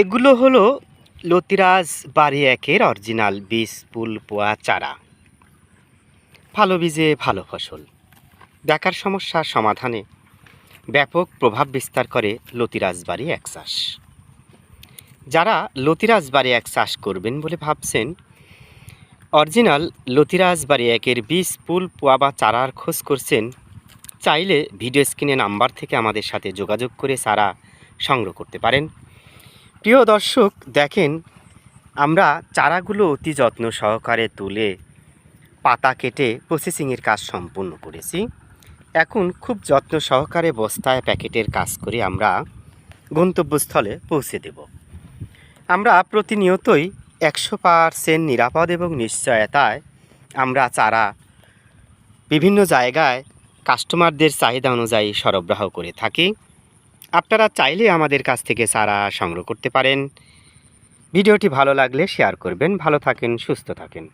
এগুলো হলো লতিরাজ বাড়ি একের অরিজিনাল বীজ পুল পোয়া, চারা। ভালো বীজে ভালো ফসল। বেকার সমস্যার সমাধানে ব্যাপক প্রভাব বিস্তার করে লতিরাজ বাড়ি এক চাষ। যারা লতিরাজ বাড়ি এক চাষ করবেন বলে ভাবছেন, অরিজিনাল লতিরাজ বাড়ি একের বীজ পুল পোয়া বা চারার খোঁজ করছেন, চাইলে ভিডিও স্ক্রিনে নাম্বার থেকে আমাদের সাথে যোগাযোগ করে চারা সংগ্রহ করতে পারেন। প্রিয় দর্শক, দেখেন, আমরা চারাগুলো অতি যত্ন সহকারে তুলে পাতা কেটে প্রসেসিংয়ের কাজ সম্পূর্ণ করেছি। এখন খুব যত্ন সহকারে বস্তায় প্যাকেটের কাজ করে আমরা গন্তব্যস্থলে পৌঁছে দেব। আমরা প্রতিনিয়তই একশো পারসেন্ট নিরাপদ এবং নিশ্চয়তায় আমরা চারা বিভিন্ন জায়গায় কাস্টমারদের চাহিদা অনুযায়ী সরবরাহ করে থাকি। আপনারা চাইলে আমাদের কাছ থেকে সারা সংগ্রহ করতে পারেন। ভিডিওটি ভালো লাগলে শেয়ার করবেন। ভালো থাকেন, সুস্থ থাকেন।